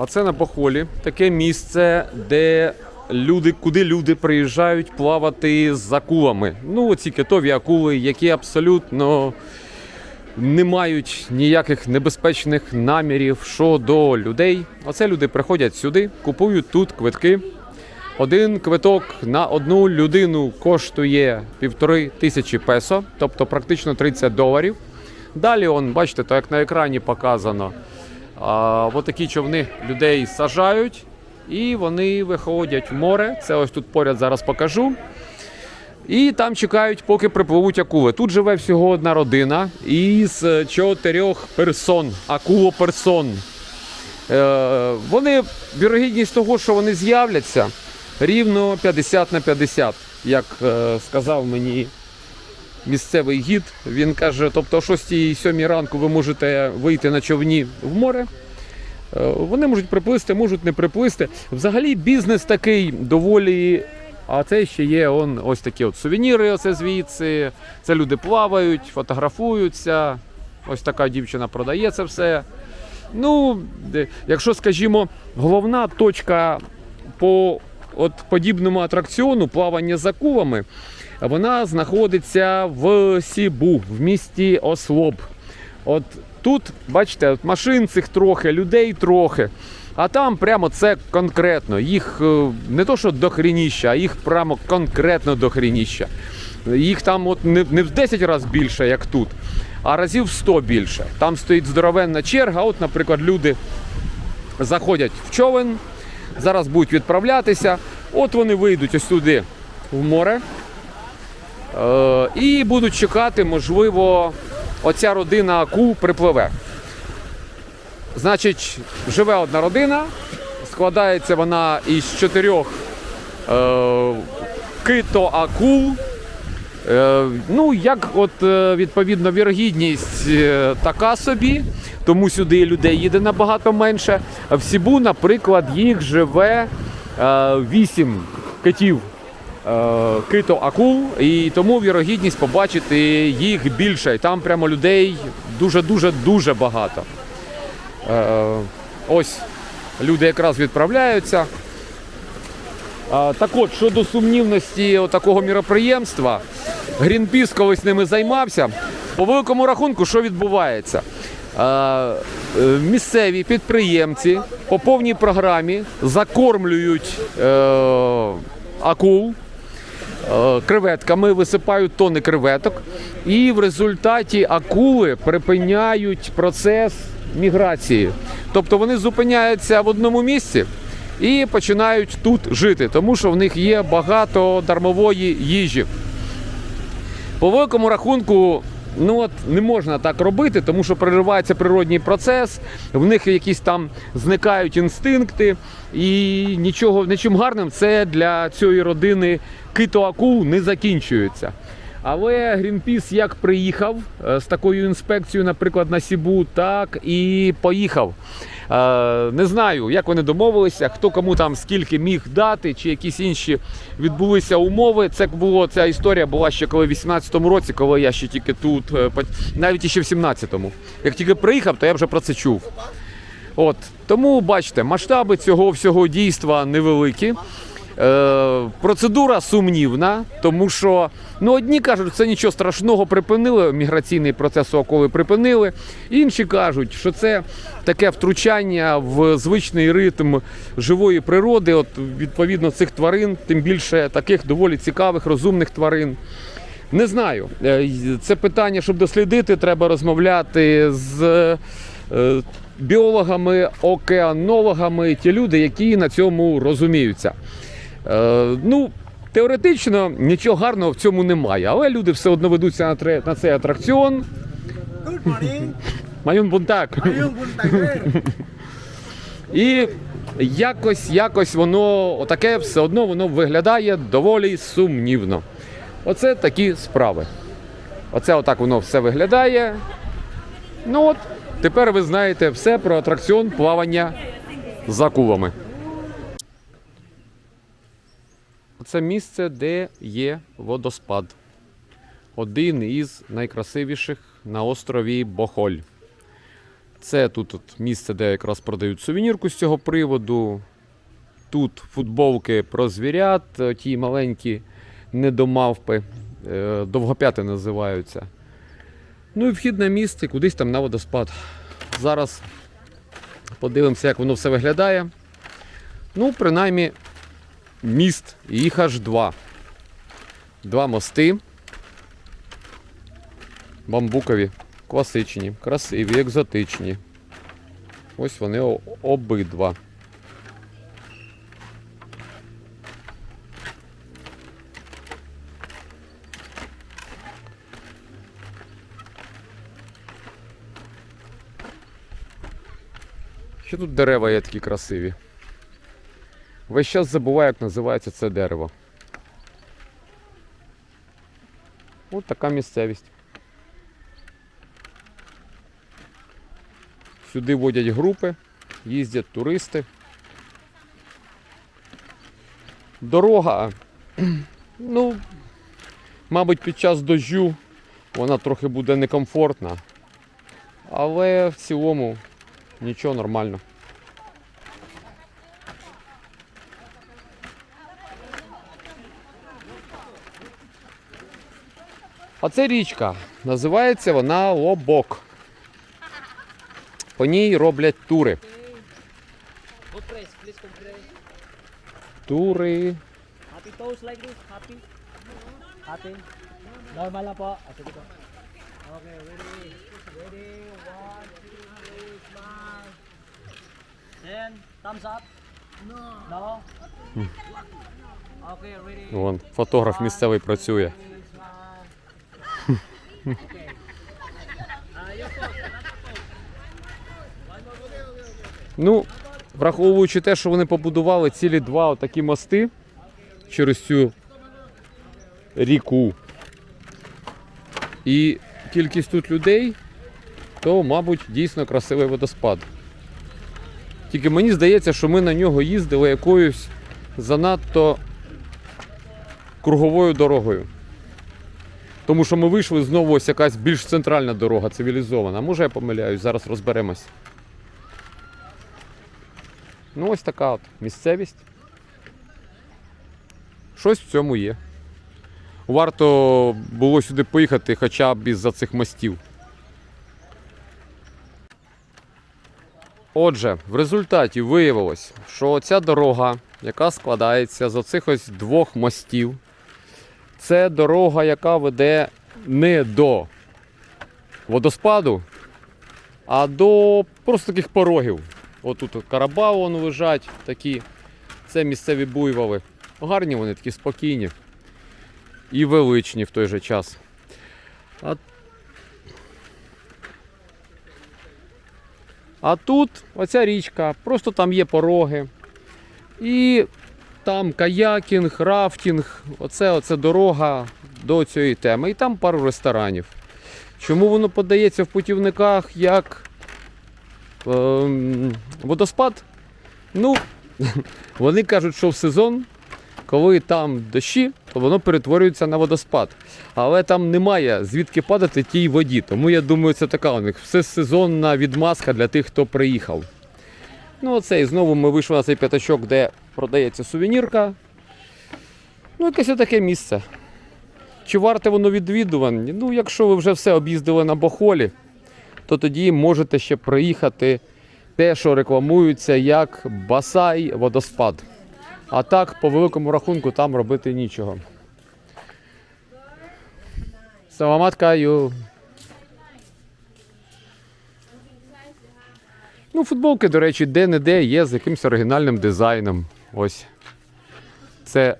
А це на Бохолі таке місце, де люди, куди люди приїжджають плавати з акулами. Ну, оці китові акули, які абсолютно не мають ніяких небезпечних намірів щодо людей. Оце люди приходять сюди, купують тут квитки. Один квиток на одну людину коштує півтори тисячі песо, тобто практично 30 доларів. Далі, он, бачите, то як на екрані показано. А, от такі човни людей сажають і вони виходять в море. Це ось тут поряд зараз покажу. І там чекають, поки припливуть акули. Тут живе всього одна родина із е, чотирьох персон, акулоперсон. Е, вони, вірогідність того, що вони з'являться, рівно 50 на 50, як е, сказав мені місцевий гід. Він каже: тобто о 6-7 ранку ви можете вийти на човні в море. Е, Вони можуть приплисти, можуть не приплисти. Взагалі бізнес такий доволі. А це ще є он, ось такі от сувеніри, оце звідси. Це люди плавають, фотографуються. Ось така дівчина продає це все. Ну, якщо, скажімо, головна точка по от подібному атракціону плавання з акулами, вона знаходиться в Сібу, в місті Ослоб. От тут, бачите, от машин цих трохи, людей трохи. А там прямо це конкретно. Їх е, не то, що дохрініща, а їх прямо конкретно дохрініща. Їх там от не, не в 10 разів більше, як тут, а разів в 100 більше. Там стоїть здоровенна черга. От, наприклад, люди заходять в човен, зараз будуть відправлятися. От вони вийдуть ось сюди в море. Е, і будуть чекати, можливо, оця родина акул припливе. Значить, живе одна родина, складається вона із чотирьох е, кито-акул. Е, ну, як от е, відповідно вірогідність е, така собі, тому сюди людей їде набагато менше. В Сібу, наприклад, їх живе е, вісім китів кито акул, і тому вірогідність побачити їх більше. Там прямо людей дуже дуже багато. Е, ось люди якраз відправляються. Так от, щодо сумнівності такого міроприємства, Грінпіс колись ними займався. По великому рахунку, що відбувається? Е, місцеві підприємці по повній програмі закормлюють е, акул е, креветками, висипають тони креветок, і в результаті акули припиняють процес міграції. Тобто вони зупиняються в одному місці і починають тут жити, тому що в них є багато дармової їжі. По великому рахунку, ну от не можна так робити, тому що переривається природній процес, в них якісь там зникають інстинкти, і нічого нічим гарним це для цієї родини кито-акул не закінчується. Але Грінпіс як приїхав е, з такою інспекцією, наприклад, на Сібу, так і поїхав. Е, Не знаю, як вони домовилися, хто кому там скільки міг дати, чи якісь інші відбулися умови. Це було ця історія була ще коли в 18-му році, коли я ще тільки тут, е, навіть іще в 17-му. Як тільки приїхав, то я вже про це чув. От тому бачите, масштаби цього всього дійства невеликі. Е, процедура сумнівна, тому що ну, одні кажуть, це нічого страшного припинили, міграційний процес коли припинили. Інші кажуть, що це таке втручання в звичний ритм живої природи, от відповідно цих тварин, тим більше таких доволі цікавих, розумних тварин. Не знаю. Е, Це питання, щоб дослідити, треба розмовляти з е, біологами, океанологами, ті люди, які на цьому розуміються. Е, Ну, теоретично нічого гарного в цьому немає, але люди все одно ведуться на, тре- на цей атракціон. Майон Бунтак. І якось, якось воно таке все одно воно виглядає доволі сумнівно. Оце такі справи. Оце отак воно все виглядає. Ну от, тепер ви знаєте все про атракціон плавання з акулами. Це місце, де є водоспад. Один із найкрасивіших на острові Бохоль. Це тут от місце, де якраз продають сувенірку з цього приводу. Тут футболки про звірят, е, ті маленькі недомавпи, е, довгопяти називаються. Ну і вхід на місце, кудись там на водоспад. Зараз подивимося, як воно все виглядає. Ну, принаймні, міст, їх аж два. Два мости. Бамбукові, класичні, красиві, екзотичні. Ось вони обидва. Ще тут дерева є такі красиві. Весь час забуваю, як називається це дерево. Ось така місцевість. Сюди водять групи, їздять туристи. Дорога, ну, мабуть, під час дощу вона трохи буде некомфортна. Але в цілому нічого нормально. А це річка. Називається вона Лобок. По ній роблять тури. Тури. Ah. Вон, фотограф місцевий працює. Ну, враховуючи те, що вони побудували цілі два отакі мости через цю ріку. І кількість тут людей, то, мабуть, дійсно красивий водоспад. Тільки мені здається, що ми на нього їздили якоюсь занадто круговою дорогою. Тому що ми вийшли знову ось якась більш центральна дорога, цивілізована. Може я помиляюсь, зараз розберемось. Ну, ось така от місцевість. Щось в цьому є. Варто було сюди поїхати хоча б із-за цих мостів. Отже, в результаті виявилось, що ця дорога, яка складається з оцих ось двох мостів, це дорога, яка веде не до водоспаду, а до просто таких порогів. Отут от вон лежать такі. Це місцеві буйволи. Гарні вони такі спокійні і величні в той же час. А, а тут оця річка, просто там є пороги. І там каякінг, рафтінг, оце, оце дорога до цієї теми. І там пару ресторанів. Чому воно подається в путівниках як ем, водоспад? Ну, вони кажуть, що в сезон, коли там дощі, то воно перетворюється на водоспад. Але там немає звідки падати тій воді. Тому я думаю, це така у них всесезонна відмазка для тих, хто приїхав. Ну, оце і знову ми вийшли на цей п'ятачок, де продається сувенірка. Ну, якесь таке місце. Чи варте воно відвідування? Ну, якщо ви вже все об'їздили на Бохолі, то тоді можете ще приїхати те, що рекламується як басай водоспад. А так, по великому рахунку, там робити нічого. Саламат каю. Ну, футболки, до речі, де-не-де є з якимось оригінальним дизайном. Ось. Це,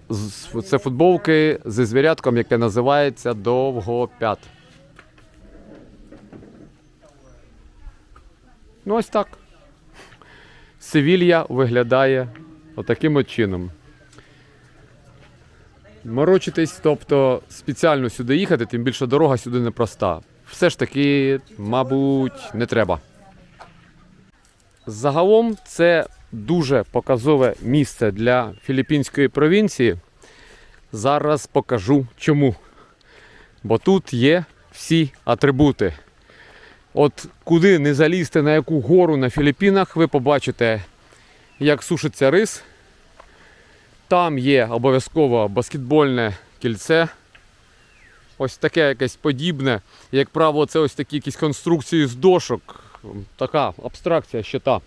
це футболки зі звірятком, яке називається Довгопят. Ну, ось так. Севілья виглядає отаким от чином. Морочитись, тобто спеціально сюди їхати, тим більше дорога сюди непроста. Все ж таки, мабуть, не треба. Загалом це дуже показове місце для філіппінської провінції. Зараз покажу чому. Бо тут є всі атрибути. От куди не залізти, на яку гору на Філіппінах, ви побачите, як сушиться рис. Там є обов'язково баскетбольне кільце. Ось таке якесь подібне. Як правило, це ось такі якісь конструкції з дошок. Така абстракція щита.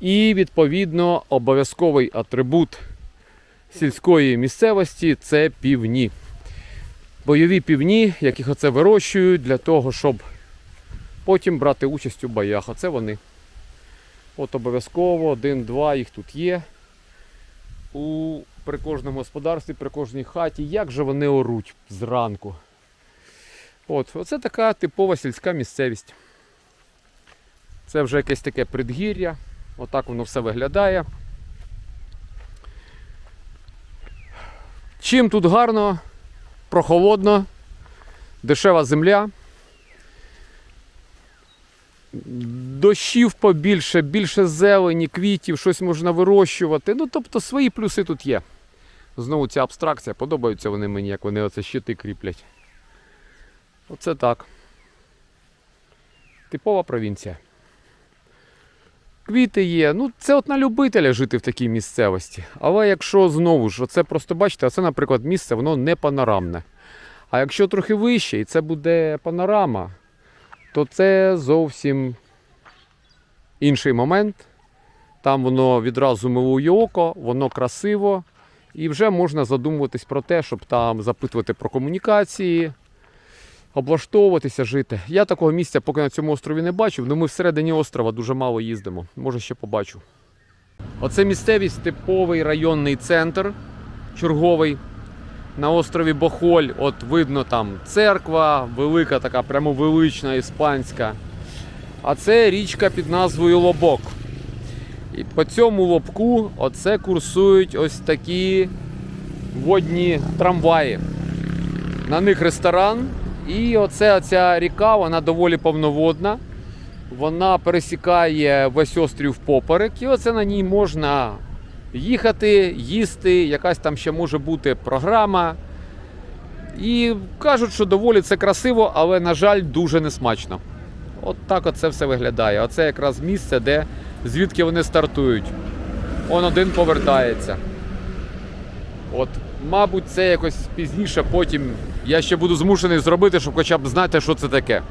І відповідно обов'язковий атрибут сільської місцевості це півні. Бойові півні, яких оце вирощують для того, щоб потім брати участь у боях. Оце вони. От обов'язково один-два їх тут є. У при кожному господарстві, при кожній хаті. Як же вони оруть зранку? От, оце така типова сільська місцевість. Це вже якесь таке предгір'я. Отак воно все виглядає. Чим тут гарно, прохолодно, дешева земля. Дощів побільше, більше зелені, квітів, щось можна вирощувати. Ну, тобто свої плюси тут є. Знову ця абстракція, подобаються вони мені, як вони оце щити кріплять. Оце так. Типова провінція. Квіти є. Ну, це от на любителя жити в такій місцевості. Але якщо знову ж, оце просто бачите, оце, наприклад, місце, воно не панорамне. А якщо трохи вище, і це буде панорама, то це зовсім інший момент. Там воно відразу милує око, воно красиво. І вже можна задумуватись про те, щоб там запитувати про комунікації, облаштовуватися, жити. Я такого місця поки на цьому острові не бачив, але ми всередині острова дуже мало їздимо. Може ще побачу. Оце місцевість типовий районний центр, черговий. На острові Бохоль, от видно там церква, велика така, прямо велична іспанська. А це річка під назвою Лобок. І по цьому лобку оце курсують ось такі водні трамваї. На них ресторан. І оце оця ріка, вона доволі повноводна. Вона пересікає весь острів поперек, і оце на ній можна їхати, їсти, якась там ще може бути програма. І кажуть, що доволі це красиво, але, на жаль, дуже несмачно. От так оце все виглядає. Оце якраз місце, де звідки вони стартують. Он один повертається. От, мабуть, це якось пізніше, потім я ще буду змушений зробити, щоб хоча б знати, що це таке.